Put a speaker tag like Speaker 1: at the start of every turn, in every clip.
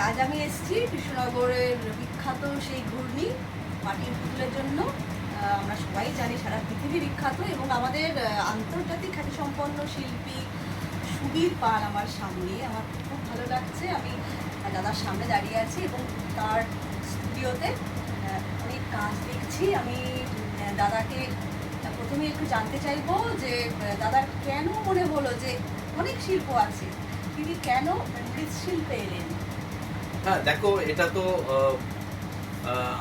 Speaker 1: হ্যাঁ আজ আমি এসেছি কৃষ্ণনগরের বিখ্যাত সেই ঘূর্ণি মাটির পুতুলের জন্য। আমরা সবাই জানি সারা পৃথিবী বিখ্যাত এবং আমাদের আন্তর্জাতিক খ্যাতিসম্পন্ন শিল্পী সুবীর পাল আমার সামনে। আমার খুব ভালো লাগছে। আমি দাদার সামনে দাঁড়িয়ে আছি এবং তার স্টুডিওতে অনেক কাজ দেখছি। আমি দাদাকে প্রথমে একটু জানতে চাইব যে দাদার কেন মনে হলো যে অনেক শিল্প আছে, তিনি কেন মৃৎশিল্পে এলেন?
Speaker 2: হ্যাঁ দেখো, এটা তো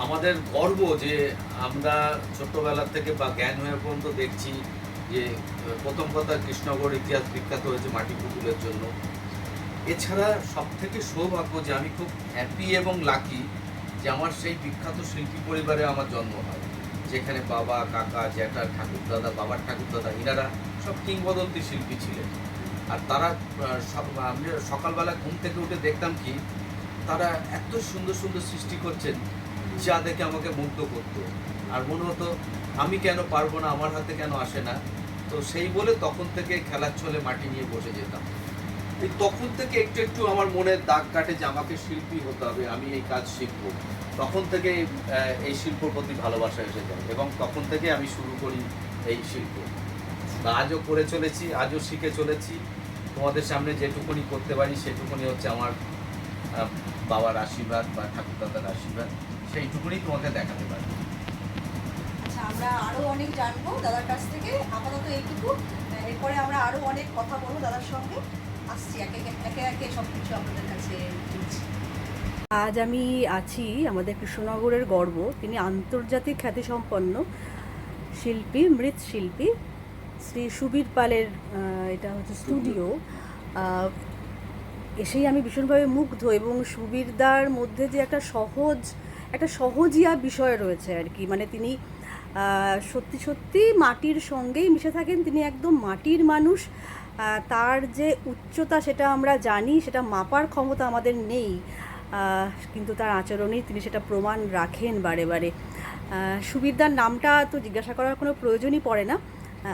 Speaker 2: আমাদের গর্ব যে আমরা ছোটবেলা থেকে বা জ্ঞান হয়ে পর্যন্ত দেখছি যে প্রথম কথা কৃষ্ণগড় ইতিহাস বিখ্যাত হয়েছে মাটি পুতুলের জন্য। এছাড়া সব থেকে সৌভাগ্য যে আমি খুব হ্যাপি এবং লাকি যে আমার সেই বিখ্যাত শিল্পী পরিবারে আমার জন্ম হয়। যেখানে বাবা, কাকা, জ্যাঠা, ঠাকুরদাদা, বাবার ঠাকুরদাদা, ইনারা সব কিংবদন্তি শিল্পী ছিলেন। আর তারা আমি সকালবেলা ঘুম থেকে উঠে দেখতাম কি তারা এত সুন্দর সুন্দর সৃষ্টি করছেন যা দেখে আমাকে মুগ্ধ করতো। আর মনে হতো, আমি কেন পারব না, আমার হাতে কেন আসে না? তো সেই বলে তখন থেকে খেলার ছলে মাটি নিয়ে বসে যেতাম। এই তখন থেকে একটু একটু আমার মনে দাগ কাটে যে আমাকে শিল্পী হতে হবে, আমি এই কাজ শিখব। তখন থেকে এই শিল্পর প্রতি ভালোবাসা এসে যায় এবং তখন থেকে আমি শুরু করি এই শিল্প। আজও করে চলেছি, আজও শিখে চলেছি। তোমাদের সামনে যেটুকুনি করতে পারি, সেটুকুনি হচ্ছে আমার বাবার আশীর্বাদ বা ঠাকুরদাদার আশীর্বাদ, সেইটুকুনি তোমাকে দেখাতে পারি।
Speaker 1: আচ্ছা আমরা আরও অনেক জানব দাদার কাছ থেকে। আপাতত এইটুকু। এরপরে আমরা আরও অনেক কথা বলব দাদার সঙ্গে। আসছি, একে একে একে সব কিছু আপনাদের কাছে আজ আমি আছি আমাদের কৃষ্ণনগরের গর্ব। তিনি আন্তর্জাতিক খ্যাতিসম্পন্ন শিল্পী মৃৎশিল্পী শ্রী সুবীর পালের এটা হচ্ছে স্টুডিও এসেই আমি ভীষণভাবে মুগ্ধ এবং সুবীরদার মধ্যে যে একটা সহজ, একটা সহজিয়া বিষয় রয়েছে আর কি। মানে তিনি সত্যি সত্যি মাটির সঙ্গেই মিশে থাকেন। তিনি একদম মাটির মানুষ। তার যে উচ্চতা সেটা আমরা জানি, সেটা মাপার ক্ষমতা আমাদের নেই। কিন্তু তার আচরণেই তিনি সেটা প্রমাণ রাখেন বারে বারে। সুবীরদার নামটা তো জিজ্ঞাসা করার কোনো প্রয়োজনই পড়ে না।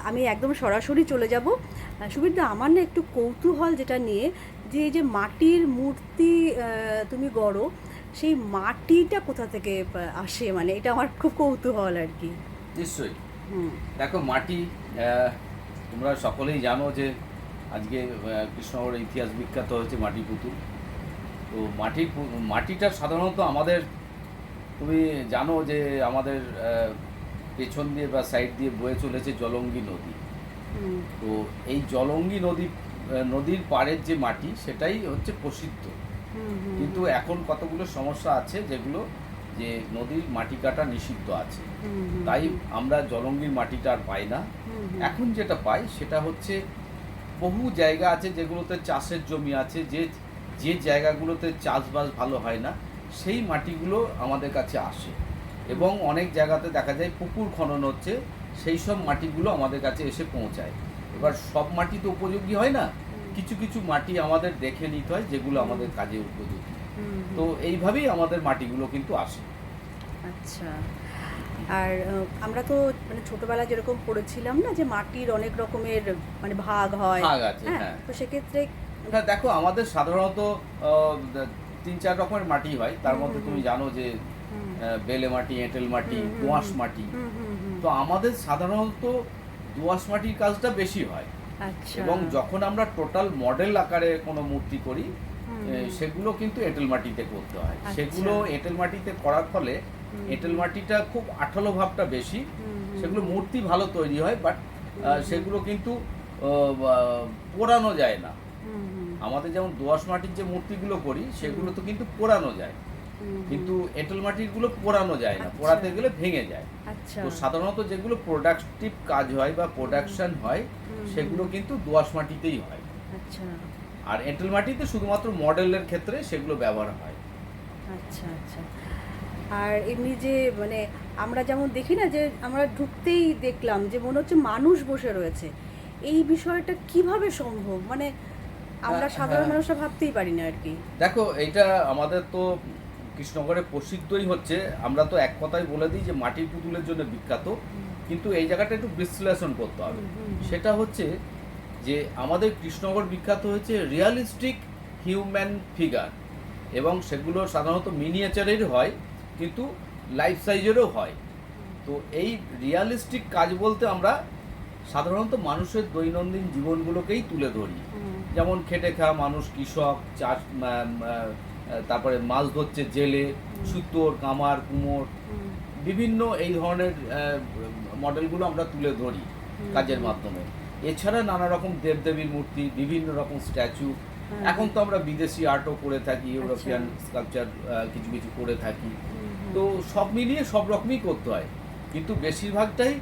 Speaker 1: আমি একদম সরাসরি চলে যাব। সুবীরদা, আমার না একটু কৌতূহল যেটা নিয়ে যে এই যে মাটির মূর্তি তুমি গড়ো সেই মাটিটা কোথা থেকে আসে? মানে এটা আমার খুব কৌতূহল আর কি।
Speaker 2: নিশ্চয়ই। দেখো মাটি তোমরা সকলেই জানো যে আজকে আহ, কৃষ্ণনগরের ইতিহাস বিখ্যাত হয়েছে মাটি পুতুল। তো মাটির পু- মাটিটা সাধারণত আমাদের তুমি জানো যে আমাদের পেছন দিয়ে বা সাইড দিয়ে বয়ে চলেছে জলঙ্গি নদী। তো এই জলঙ্গি নদী নদীর পাড়ের যে মাটি সেটাই হচ্ছে প্রসিদ্ধ। কিন্তু এখন কতগুলো সমস্যা আছে যেগুলো যে নদীর মাটি কাটা নিষিদ্ধ আছে। তাই আমরা জলঙ্গির মাটিটা আর পাই না। এখন যেটা পাই সেটা হচ্ছে বহু জায়গা আছে যেগুলোতে চাষের জমি আছে যে যে জায়গাগুলোতে চাষবাস ভালো হয় না সেই মাটিগুলো আমাদের কাছে আসে। এবং অনেক জায়গাতে দেখা যায় পুকুর খনন হচ্ছে সেই সব মাটিগুলো আমাদের কাছে এসে পৌঁছায়। এবার সব মাটি তো উপযোগী হয় না। কিছু কিছু মাটি আমাদের দেখে নিতে হয় যেগুলো আমাদের কাজে উপযোগী। তো এইভাবেই আমাদের মাটিগুলো কিন্তু আসে।
Speaker 1: আচ্ছা। আর আমরা তো মানে ছোটবেলায় যেরকম পড়েছিলাম না যে মাটির অনেক রকমের মানে ভাগ হয়।
Speaker 2: ভাগ আছে,
Speaker 1: হ্যাঁ
Speaker 2: হ্যাঁ।
Speaker 1: তো সেক্ষেত্রে
Speaker 2: দেখো আমাদের সাধারণত তিন চার রকমের মাটি হয়। তার মধ্যে তুমি জানো যে বেলে মাটি এঁটেল মাটি দোঁয়াশ মাটি। তো আমাদের সাধারণত দোঁয়াশ মাটির কাজটা বেশি হয়।
Speaker 1: আচ্ছা।
Speaker 2: এবং যখন আমরা টোটাল মডেল আকারে কোনো মূর্তি করি সেগুলো কিন্তু এঁটেল মাটিতে করতে হয়।
Speaker 1: আচ্ছা।
Speaker 2: সেগুলো এঁটেল মাটিতে করার ফলে এঁটেল মাটিটা খুব আঠালো ভাবটা বেশি। সেগুলো মূর্তি ভালো তৈরি হয় বাট সেগুলো কিন্তু পোড়ানো যায় না। আমাদের যেমন দোআঁশ মাটির যে মূর্তিগুলো করি সেগুলো তো কিন্তু পোড়ানো যায়। কিন্তু এঁটেল মাটিরগুলো পোড়ানো যায় না
Speaker 1: আচ্ছা।
Speaker 2: পোড়াতে গেলে ভেঙে যায়।
Speaker 1: আচ্ছা।
Speaker 2: তো সাধারণত যেগুলো প্রোডাক্টিভ কাজ হয় বা প্রোডাকশন হয় সেগুলো কিন্তু দোআঁশ মাটিতেই হয়।
Speaker 1: আচ্ছা।
Speaker 2: আর এঁটেল মাটিতে শুধুমাত্র মডেলের ক্ষেত্রে সেগুলো ব্যবহার হয়।
Speaker 1: আচ্ছা আচ্ছা। আর এমনি যে মানে আমরা যেমন দেখি না যে আমরা ঢুকতেই দেখলাম যে মনে হচ্ছে মানুষ বসে রয়েছে। এই বিষয়টা কীভাবে সম্ভব? মানে আমরা
Speaker 2: হ্যাঁ,
Speaker 1: সাধারণ
Speaker 2: হ্যাঁ।
Speaker 1: মানুষরা ভাবতেই পারি না আর কি।
Speaker 2: দেখো এটা আমাদের তো কৃষ্ণগড়ে প্রসিদ্ধই হচ্ছে আমরা তো এক কথাই বলে দিই যে মাটির পুতুলের জন্য বিখ্যাত কিন্তু এই জায়গাটা একটু বিশ্লেষণ করতে হবে। সেটা হচ্ছে যে আমাদের কৃষ্ণগড় বিখ্যাত হয়েছে রিয়ালিস্টিক হিউম্যান ফিগার এবং সেগুলো সাধারণত মিনিয়েচারের হয় কিন্তু লাইফ সাইজেরও হয়। তো এই রিয়ালিস্টিক কাজ বলতে আমরা সাধারণত মানুষের দৈনন্দিন জীবনগুলোকেই তুলে ধরি। যেমন খেটে খাওয়া মানুষ কৃষক চাষ তারপরে মাছ ধরছে জেলে সুতোর কামার কুমোর বিভিন্ন এই ধরনের মডেলগুলো আমরা তুলে ধরি কাজের মাধ্যমে। এছাড়া নানা রকম দেবদেবীর মূর্তি বিভিন্ন রকম স্ট্যাচু। এখন তো আমরা বিদেশি আর্টও করে থাকি ইউরোপিয়ান
Speaker 1: আচ্ছা।
Speaker 2: স্কালচার কিছু কিছু করে থাকি। তো সব মিলিয়ে সব রকমই করতে হয়। কিন্তু বেশিরভাগটাই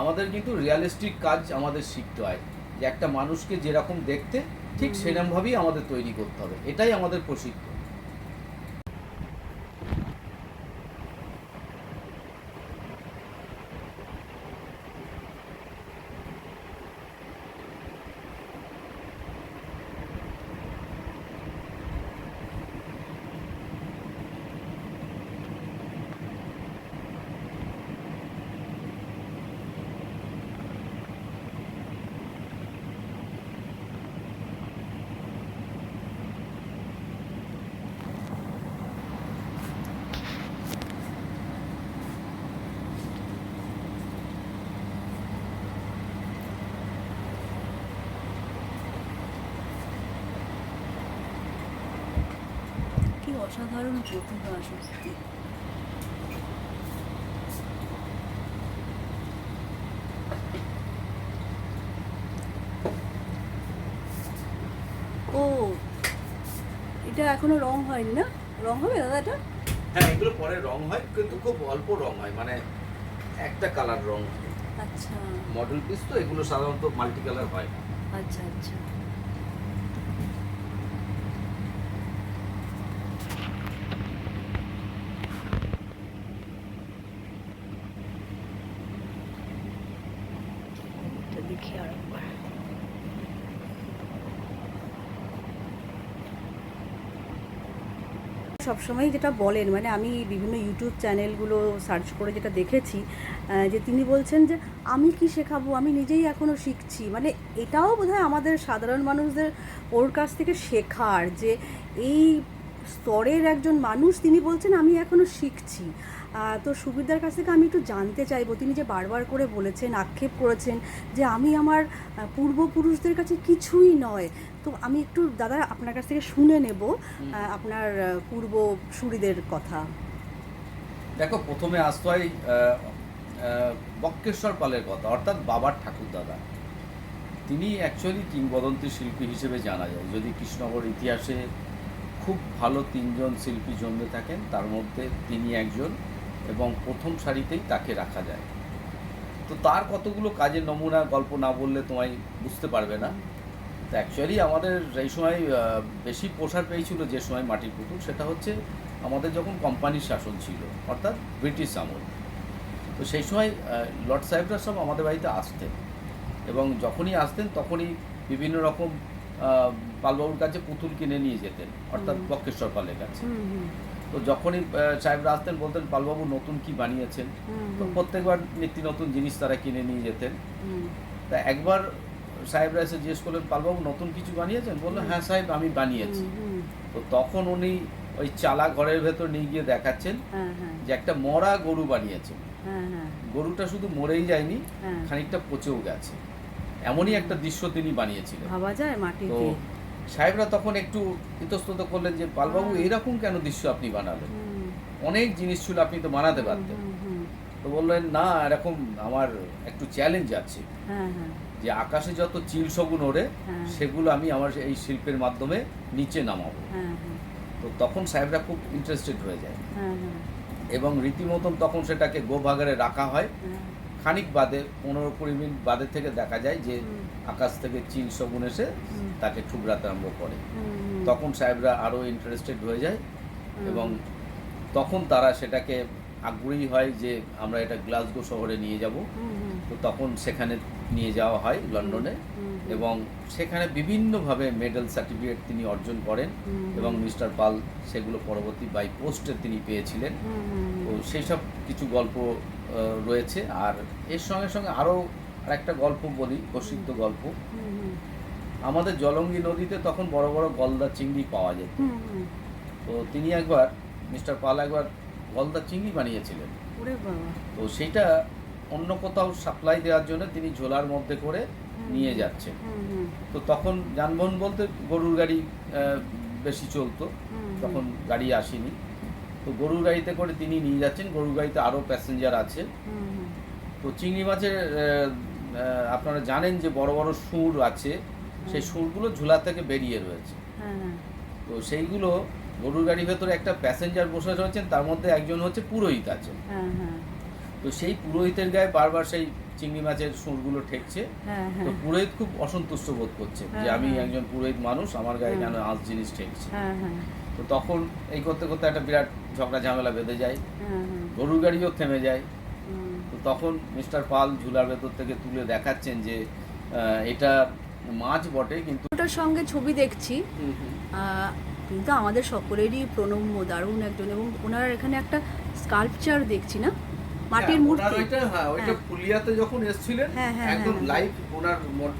Speaker 2: আমাদের কিন্তু রিয়ালিস্টিক কাজ আমাদের শিখতে হয়। যে একটা মানুষকে যেরকম দেখতে ঠিক সেরকমভাবেই আমাদের তৈরি করতে হবে। এটাই আমাদের প্রশিক্ষণ
Speaker 1: কি অসাধারণ প্রতিভা সত্যি ও এটা এখনও রং হয়নি না? রং হবে দাদা এটা?
Speaker 2: হ্যাঁ এগুলো পরে রং হয় কিন্তু খুব অল্প রং হয় মানে একটা কালার রং
Speaker 1: আচ্ছা।
Speaker 2: মডেল পিস তো এগুলো সাধারণত মাল্টি কালার হয়।
Speaker 1: আচ্ছা আচ্ছা এটা দেখি আর একবার সবসময় যেটা বলেন মানে আমি বিভিন্ন ইউটিউব চ্যানেলগুলো সার্চ করে যেটা দেখেছি যে তিনি বলছেন যে, আমি কি শেখাবো? আমি নিজেই এখনও শিখছি। মানে এটাও বোধহয় আমাদের সাধারণ মানুষদের ওর কাছ থেকে শেখার যে এই স্তরের একজন মানুষ তিনি বলছেন, আমি এখনও শিখছি। তো সুবিধার কাছ থেকে আমি একটু জানতে চাইব তিনি যে বারবার করে বলেছেন আক্ষেপ করেছেন যে আমি আমার পূর্বপুরুষদের কাছে কিছুই নয়। তো আমি একটু দাদা আপনার কাছ থেকে শুনে নেব আপনার আহ, পূর্বসূরিদের কথা।
Speaker 2: দেখো প্রথমে আসতে হয় বক্রেশ্বর পালের কথা অর্থাৎ বাবার ঠাকুর দাদা। তিনি অ্যাকচুয়ালি কিংবদন্তি শিল্পী হিসেবে জানা যায়। যদি কৃষ্ণনগর ইতিহাসে খুব ভালো তিনজন শিল্পী জন্মে থাকেন তার মধ্যে তিনি একজন। এবং প্রথম সারিতেই তাকে রাখা যায়। তো তার কতগুলো কাজের নমুনা গল্প না বললে তোমায় বুঝতে পারবে না। তো অ্যাকচুয়ালি আমাদের এই সময় বেশি প্রসার পেয়েছিল যে সময় মাটির পুতুল সেটা হচ্ছে আমাদের যখন কোম্পানির শাসন ছিল অর্থাৎ ব্রিটিশ আমল। তো সেই সময় লর্ড সাহেবরা সব আমাদের বাড়িতে আসতেন এবং যখনই আসতেন তখনই বিভিন্ন রকম পালবাবুর কাছে পুতুল কিনে নিয়ে যেতেন অর্থাৎ
Speaker 1: হুম।
Speaker 2: বক্রেশ্বর পালের কাছে। তো যখনই আহ, সাহেবরা আসতেন বলতেন পালবাবু নতুন কি বানিয়েছেন? তো প্রত্যেকবার নিত্য নতুন জিনিস তারা কিনে নিয়ে যেতেন। তা একবার সাহেবরা এসে জিজ্ঞেস করলেন পালবাবু নতুন কিছু বানিয়েছেন? বলল হ্যাঁ সাহেব আমি বানিয়েছি। তো তখন উনি ওই চালা ঘরের ভেতর নিয়ে গিয়ে দেখাচ্ছেন
Speaker 1: হ্যাঁ হ্যাঁ।
Speaker 2: যে একটা মরা গরু বানিয়েছেন।
Speaker 1: হ্যাঁ
Speaker 2: গরুটা শুধু মরেই যায়নি খানিকটা পচেও গেছে। এমনই একটা দৃশ্য তিনি বানিয়েছিলেন।
Speaker 1: ভাবা যায় মাটিতে।
Speaker 2: সাহেবরা তখন একটু ইতস্তত করলেন যে পালবাবু
Speaker 1: হ্যাঁ।
Speaker 2: এরকম কেন দৃশ্য আপনি বানালেন? অনেক জিনিস ছিল আপনি তো বানাতে পারতেন। তো বললেন না এরকম আমার একটু চ্যালেঞ্জ আছে।
Speaker 1: হ্যাঁ হ্যাঁ।
Speaker 2: যে আকাশে যত চিল শগুন ওড়ে সেগুলো আমি আমার এই শিল্পের মাধ্যমে নিচে নামাবো। তো তখন সাহেবরা খুব ইন্টারেস্টেড হয়ে যায়। এবং রীতিমতন তখন সেটাকে গোভাগারে রাখা হ্যাঁ। খানিক বাদে পনেরো কুড়ি মিনিট বাদে থেকে দেখা যায় যে আকাশ থেকে চিল শগুন এসে তাকে ঠুকরাতে আরম্ভ করে। তখন সাহেবরা আরও ইন্টারেস্টেড হয়ে যায় এবং তখন তারা সেটাকে আগ্রহী হয় যে আমরা এটা গ্লাসগো শহরে নিয়ে যাব। তো তখন সেখানে নিয়ে যাওয়া হয় লন্ডনে। এবং সেখানে বিভিন্নভাবে মেডেল সার্টিফিকেট তিনি অর্জন করেন এবং মিস্টার পাল সেগুলো পরবর্তী বাই পোস্টে তিনি পেয়েছিলেন। তো সেই সব কিছু গল্প রয়েছে। আর এর সঙ্গে সঙ্গে আরও আর একটা গল্প বলি প্রসিদ্ধ গল্প। আমাদের জলঙ্গি নদীতে তখন বড় বড় গলদা চিংড়ি পাওয়া যেত। তো তিনি একবার মিস্টার পাল একবার গলদা চিংড়ি বানিয়েছিলেন। তো সেইটা অন্য কোথাও সাপ্লাই দেওয়ার জন্য তিনি ঝোলার মধ্যে করে নিয়ে যাচ্ছেন। তো তখন যানবাহন বলতে গরুর গাড়ি বেশি চলতো। তখন গাড়ি আসেনি। তো গরুর গাড়িতে করে তিনি নিয়ে যাচ্ছেন। গরুর গাড়িতে আরও প্যাসেঞ্জার আছে। তো চিংড়ি মাছের আপনারা জানেন যে বড় বড় সুর আছে। সেই সুরগুলো ঝোলা থেকে বেরিয়ে রয়েছে।
Speaker 1: হ্যাঁ হ্যাঁ।
Speaker 2: তো সেইগুলো গরুর গাড়ির ভেতরে একটা প্যাসেঞ্জার বসে রয়েছেন। তার মধ্যে একজন হচ্ছে পুরোহিত আছে
Speaker 1: হ্যাঁ।
Speaker 2: তো সেই পুরোহিতের গায়ে বারবার সেই চিংড়ি মাছের সুরগুলো ঠেকছে।
Speaker 1: হ্যাঁ
Speaker 2: তো
Speaker 1: হ্যাঁ।
Speaker 2: পুরোহিত খুব অসন্তুষ্ট বোধ করছে যে
Speaker 1: হ্যাঁ,
Speaker 2: আমি। একজন পুরোহিত মানুষ আমার গায়ে কেন। আঁশ জিনিস ঠেকছে? তো তখন এই করতে করতে একটা বিরাট ঝগড়া ঝামেলা বেঁধে যায়। গরুর গাড়িও থেমে যায়। তো তখন মিস্টার পাল ঝুলার ভেতর থেকে তুলে দেখাচ্ছেন যে এটা মাছ বটে কিন্তু
Speaker 1: ওটার সঙ্গে ছবি দেখছি। কিন্তু আমাদের সকলেরই প্রণম্য দারুণ একজন এবং ওনার এখানে একটা স্কাল্পচার দেখছি না? মাটির
Speaker 2: হ্যাঁ,
Speaker 1: মূর্তি
Speaker 2: ওইটা হ্যাঁ ওইটা
Speaker 1: হ্যাঁ।
Speaker 2: পুলিয়াতে যখন এসেছিলেন
Speaker 1: হ্যাঁ,
Speaker 2: একদম লাইভ ওনার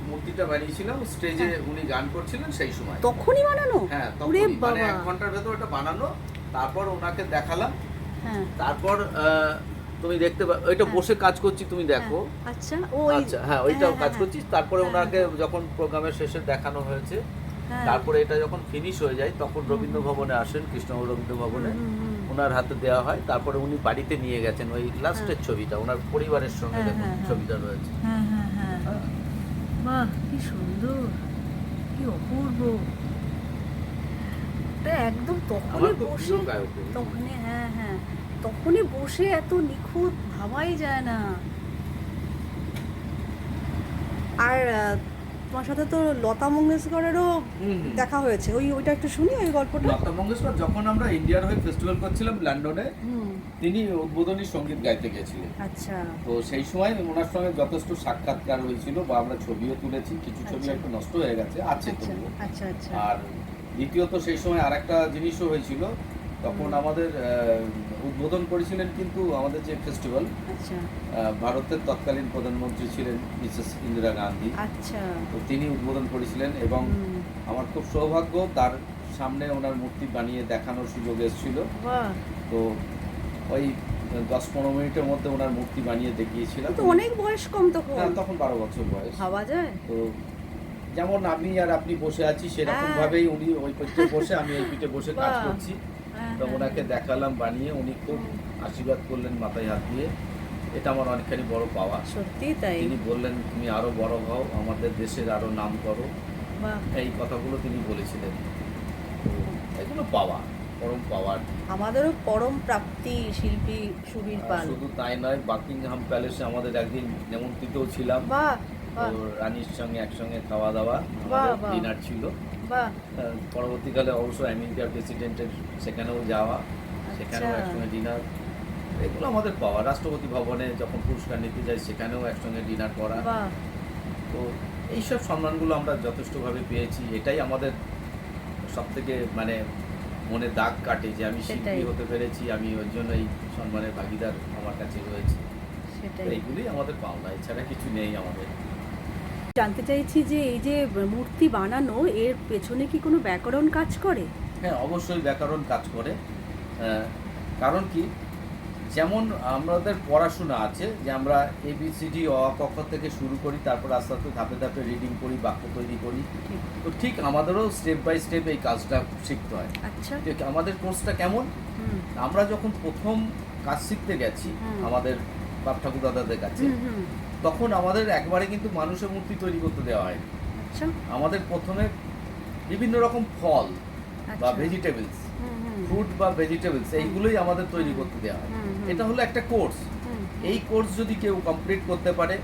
Speaker 2: মূর্তিটা বানিয়েছিলাম স্টেজে। উনি গান করছিলেন সেই সময়
Speaker 1: তখনই বানানো
Speaker 2: হ্যাঁ তখনই মানে এক ঘণ্টার ভেতর ওটা বানানো তারপর ওনাকে দেখালাম
Speaker 1: হ্যাঁ
Speaker 2: তারপর তুমি দেখতে ওইটা। বসে কাজ করছি তুমি দেখো
Speaker 1: আচ্ছা ও
Speaker 2: আচ্ছা হ্যাঁ ওইটাও কাজ করছি তারপরে ওনাকে। যখন প্রোগ্রামের শেষে দেখানো হয়েছে
Speaker 1: হ্যাঁ।
Speaker 2: তারপরে এটা যখন ফিনিশ হয়ে যায় তখন রবীন্দ্র ভবনে আসেন কৃষ্ণনগর রবীন্দ্র ভবনে। ওনার হাতে দেওয়া হয়। তারপরে উনি বাড়িতে নিয়ে গেছেন ওই লাস্টের ছবিটা ওনার পরিবারের সঙ্গে
Speaker 1: হ্যাঁ, হ্যাঁ, হ্যাঁ।
Speaker 2: ছবিটা রয়েছে।
Speaker 1: হ্যাঁ হ্যাঁ হ্যাঁ।
Speaker 2: হ্যাঁ।
Speaker 1: বাহ কি সুন্দর। কি অপূর্ব। একদম তখনই বসে। তখনই হ্যাঁ হ্যাঁ। তখনই বসে এত নিখুঁত ভাবাই যায় না। আর তোমার সাথে তো লতা মঙ্গেশকরেরও। দেখা হয়েছে। ওই ওইটা একটু শুনি ওই গল্পটা।
Speaker 2: লতা মঙ্গেশকর যখন আমরা ইন্ডিয়ার হয়ে ফেস্টিভ্যাল করছিলাম লন্ডনে তিনি উদ্বোধনী সংগীত গাইতে গেছিলেন।
Speaker 1: আচ্ছা।
Speaker 2: তো সেই সময় ওনার সঙ্গে যথেষ্ট সাক্ষাৎকার হয়েছিল বা আমরা ছবিও তুলেছি কিছু ছবি
Speaker 1: আচ্ছা।
Speaker 2: একটু নষ্ট হয়ে গেছে আছে
Speaker 1: আচ্ছা আচ্ছা আচ্ছা।
Speaker 2: আর দ্বিতীয়ত সেই সময় আরেকটা জিনিসও হয়েছিল তখন আমাদের উদ্বোধন করেছিলেন কিন্তু আমাদের যে ফেস্টিভ্যাল
Speaker 1: আচ্ছা।
Speaker 2: ভারতের তৎকালীন প্রধানমন্ত্রী ছিলেন মিসেস ইন্দিরা গান্ধী।
Speaker 1: আচ্ছা।
Speaker 2: তো তিনি উদ্বোধন করেছিলেন এবং আমার খুব সৌভাগ্য তার সামনে ওনার মূর্তি বানিয়ে দেখানোর সুযোগ এসেছিল। তো ওই দশ পনেরো মিনিটের মধ্যে ওনার মূর্তি বানিয়ে দেখিয়েছিলাম
Speaker 1: তো অনেক বয়স কম তখন।
Speaker 2: হ্যাঁ, তখন বারো বছর বয়স।
Speaker 1: ভাবা যায়।
Speaker 2: তো যেমন আমি আর আপনি বসে আছি সেরকম
Speaker 1: হ্যাঁ।
Speaker 2: ভাবেই উনি ওই পিঠে বসে আমি এই পিঠে বসে কাজ করছি।
Speaker 1: হ্যাঁ,
Speaker 2: তো
Speaker 1: হ্যাঁ,
Speaker 2: ওনাকে দেখালাম বানিয়ে উনি খুব আশীর্বাদ করলেন মাথায় হাত দিয়ে। এটা আমার অনেকখানি বড় পাওয়া।
Speaker 1: সত্যি তাই?
Speaker 2: তিনি বললেন তুমি আরও বড় হও আমাদের দেশের আরও নাম করো। এই কথাগুলো তিনি বলেছিলেন। এগুলো পাওয়া পরম পাওয়ার।
Speaker 1: আমাদেরও পরম প্রাপ্তি শিল্পী সুবীর পাল।
Speaker 2: শুধু তাই নয় বাকিংহাম প্যালেসে আমাদের একদিন নিমন্ত্রিতও ছিলাম।
Speaker 1: বাহ!
Speaker 2: রানীর সঙ্গে একসঙ্গে খাওয়া দাওয়া। ডিনার ছিল। পরবর্তীকালে অবশ্য আমেরিকার প্রেসিডেন্টের সেখানেও যাওয়া সেখানেও
Speaker 1: আচ্ছা।
Speaker 2: একসঙ্গে ডিনার এগুলো আমাদের পাওয়া। রাষ্ট্রপতি ভবনে যখন পুরস্কার নিতে যাই সেখানেও একসঙ্গে ডিনার করা। তো এইসব সম্মানগুলো আমরা যথেষ্টভাবে পেয়েছি। এটাই আমাদের সব থেকে মানে মনে দাগ কাটে যে আমি শিল্পী
Speaker 1: সেটাই।
Speaker 2: হতে পেরেছি আমি ওই জন্য এই সম্মানের ভাগিদার আমার কাছে রয়েছে। এইগুলি আমাদের পাওনা। এছাড়া কিছু নেই আমাদের।
Speaker 1: জানতে চাইছি যে এই যে মূর্তি বানানো এর পেছনে কি কোনো ব্যাকরণ কাজ করে?
Speaker 2: হ্যাঁ অবশ্যই ব্যাকরণ কাজ করে। কারণ কি? যেমন আমাদের পড়াশোনা আছে যে আমরা এবিসিডি অ ক খ থেকে শুরু করি তারপর আস্তে আস্তে ধাপে ধাপে রিডিং করি বাক্য তৈরি করি। তো ঠিক আমাদেরও স্টেপ বাই স্টেপ এই কাজটা শিখতে হয়।
Speaker 1: আচ্ছা।
Speaker 2: আমাদের কোর্সটা কেমন? আমরা যখন প্রথম কাজ শিখতে গেছি আমাদের বাপ ঠাকুর দাদাদের কাছে তখন আমাদের একবারে কিন্তু মানুষের মূর্তি তৈরি করতে দেওয়া হয়
Speaker 1: আচ্ছা।
Speaker 2: আমাদের প্রথমে বিভিন্ন রকম ফল বা
Speaker 1: আচ্ছা।
Speaker 2: ভেজিটেবলস
Speaker 1: হুম
Speaker 2: ফ্রুট বা ভেজিটেবলস এইগুলোই আমাদের তৈরি করতে দেওয়া হয়। এটা হলো একটা কোর্স এই কোর্স যদি কেউ কমপ্লিট করতে পারে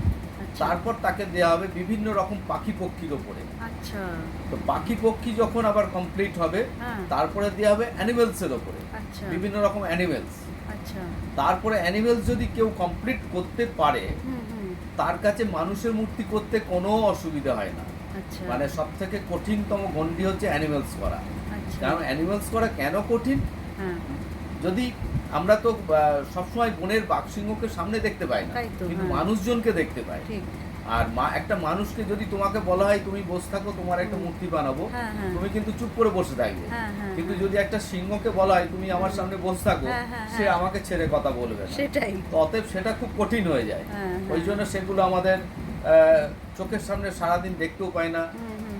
Speaker 1: আচ্ছা।
Speaker 2: তারপর তাকে দেওয়া হবে বিভিন্ন রকম পাখি পক্ষীর ওপরে।
Speaker 1: আচ্ছা।
Speaker 2: তো পাখি পক্ষী যখন আবার কমপ্লিট হবে
Speaker 1: হ্যাঁ।
Speaker 2: তারপরে দেওয়া হবে অ্যানিমেলসের ওপরে।
Speaker 1: আচ্ছা।
Speaker 2: বিভিন্ন রকম অ্যানিমেলস
Speaker 1: আচ্ছা।
Speaker 2: তারপরে অ্যানিমেলস যদি কেউ কমপ্লিট করতে পারে তার কাছে মানুষের মূর্তি করতে কোনো অসুবিধা হয় না।
Speaker 1: আচ্ছা।
Speaker 2: মানে সব থেকে কঠিনতম গন্ডি হচ্ছে অ্যানিমেলস করা।
Speaker 1: আচ্ছা।
Speaker 2: কারণ অ্যানিমেলস করা কেন কঠিন?
Speaker 1: হ্যাঁ।
Speaker 2: যদি আমরা তো সবসময় বনের বাঘসিংহকে সামনে দেখতে পাই না কিন্তু
Speaker 1: হ্যাঁ।
Speaker 2: মানুষজনকে দেখতে পাই।
Speaker 1: ঠিক।
Speaker 2: আর মা একটা মানুষকে যদি তোমাকে বলা হয় তুমি বসে থাকো তোমার একটা মূর্তি বানাবো
Speaker 1: হ্যাঁ, হ্যাঁ।
Speaker 2: তুমি কিন্তু চুপ করে বসে থাকবে
Speaker 1: হ্যাঁ,
Speaker 2: কিন্তু। যদি একটা সিংহকে বলা হয় তুমি আমার সামনে বসে থাকো সে। আমাকে ছেড়ে কথা বলবে
Speaker 1: সেটাই
Speaker 2: অতএব সেটা খুব কঠিন হয়ে যায়। ওই জন্য সেগুলো আমাদের চোখের সামনে সারাদিন দেখতেও পায় না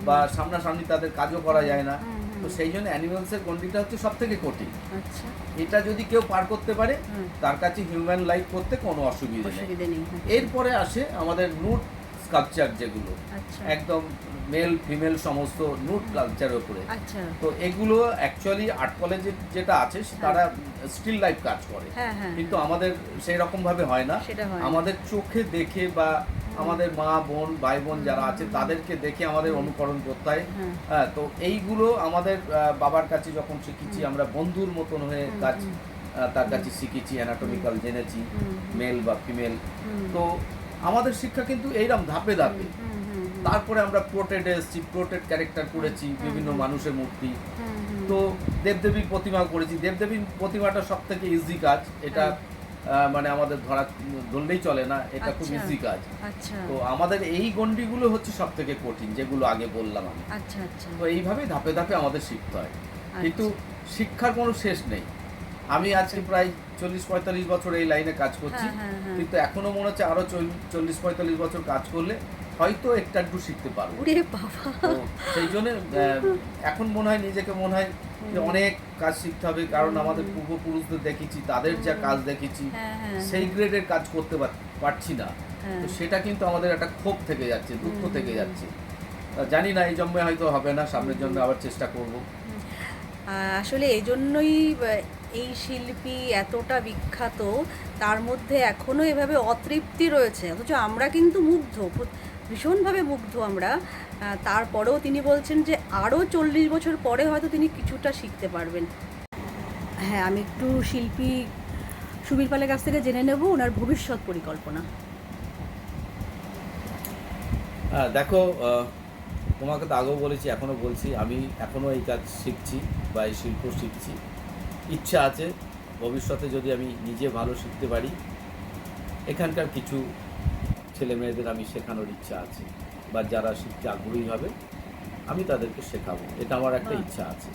Speaker 2: বা সামনাসামনি তাদের কাজও করা যায় না। তো সেই জন্য অ্যানিমেলসের গন্ডিটা হচ্ছে সব থেকে কঠিন।
Speaker 1: আচ্ছা।
Speaker 2: এটা যদি কেউ পার করতে পারে তার কাছে হিউম্যান লাইফ করতে কোনো অসুবিধা নেই।
Speaker 1: হ্যাঁ।
Speaker 2: এরপরে আসে আমাদের নুট স্কালচার যেগুলো।
Speaker 1: আচ্ছা।
Speaker 2: একদম মেল ফিমেল সমস্ত নুট কালচারের উপরে।
Speaker 1: আচ্ছা।
Speaker 2: তো এগুলো অ্যাকচুয়ালি আর্ট কলেজে যেটা আছে তারা স্টিল লাইফ কাজ করে।
Speaker 1: হ্যাঁ হ্যাঁ
Speaker 2: কিন্তু আমাদের সেই রকম ভাবে হয়
Speaker 1: হয় না।
Speaker 2: আমাদের চোখে দেখে বা আমাদের মা বোন ভাই বোন যারা আছে তাদেরকে দেখে আমাদের অনুকরণ করতে হয়।
Speaker 1: হ্যাঁ।
Speaker 2: হ্যাঁ তো এইগুলো আমাদের বাবার কাছে যখন শিখেছি আমরা বন্ধুর মতন হয়ে কাজ তার কাছে শিখেছি অ্যানাটমিক্যাল জেনেছি মেল বা ফিমেল তো আমাদের শিক্ষা কিন্তু এইরকম ধাপে ধাপে। তারপরে আমরা প্রোটেটে এসেছি প্রোটেট ক্যারেক্টার করেছি বিভিন্ন মানুষের মূর্তি। তো দেবদেবীর প্রতিমা করেছি। দেবদেবীর প্রতিমাটা সব থেকে ইজি কাজ। এটা আহ, মানে আমাদের ধরা ধরলেই চলে না এটা খুব
Speaker 1: আচ্ছা।
Speaker 2: ইজি কাজ।
Speaker 1: আচ্ছা।
Speaker 2: তো আমাদের এই গন্ডিগুলো হচ্ছে সব থেকে কঠিন যেগুলো আগে বললাম আমি।
Speaker 1: আচ্ছা আচ্ছা।
Speaker 2: তো এইভাবে ধাপে ধাপে আমাদের শিখতে হয়। কিন্তু শিক্ষার কোনো শেষ নেই। আমি আজকে প্রায় চল্লিশ পঁয়তাল্লিশ বছর এই লাইনে কাজ করছি।
Speaker 1: হ্যাঁ, হ্যাঁ, হ্যাঁ।
Speaker 2: কিন্তু এখনও মনে হচ্ছে আরও চল্লিশ পঁয়তাল্লিশ বছর কাজ করলে হয়তো একটু একটু শিখতে পারব। সেই জন্য এখন মনে হয় নিজেকে মনে হয় অনেক কাজ শিখতে হবে কারণ আমাদের পূর্বপুরুষদের দেখেছি তাদের যা কাজ দেখেছি
Speaker 1: হ্যাঁ, হ্যাঁ,
Speaker 2: সেই গ্রেডের কাজ করতে পারছি না।
Speaker 1: হ্যাঁ।
Speaker 2: তো সেটা কিন্তু আমাদের একটা ক্ষোভ থেকে যাচ্ছে দুঃখ থেকে যাচ্ছে। জানি না এই জন্মে হয়তো হবে না সামনের জন্য আবার চেষ্টা করব।
Speaker 1: আসলে এই জন্যই এই শিল্পী এতটা বিখ্যাত তার মধ্যে এখনও এভাবে অতৃপ্তি রয়েছে। অথচ আমরা কিন্তু মুগ্ধ ভীষণভাবে মুগ্ধ আমরা। তারপরেও তিনি বলছেন যে আরও চল্লিশ বছর পরে হয়তো তিনি কিছুটা শিখতে পারবেন। হ্যাঁ আমি একটু শিল্পী সুবীর পালের কাছ থেকে জেনে নেব ওনার ভবিষ্যৎ পরিকল্পনা।
Speaker 2: হ্যাঁ দেখো তোমাকে তো আগেও বলেছি এখনও বলছি আমি এখনও এই কাজ শিখছি বা এই শিল্প শিখছি। ইচ্ছা আছে ভবিষ্যতে যদি আমি নিজে ভালো শিখতে পারি এখানকার কিছু ছেলে মেয়েদের আমি শেখানোর ইচ্ছা আছে। বা যারা শিখতে আগ্রহী হবে আমি তাদেরকে শেখাবো। এটা আমার একটা ইচ্ছা আছে।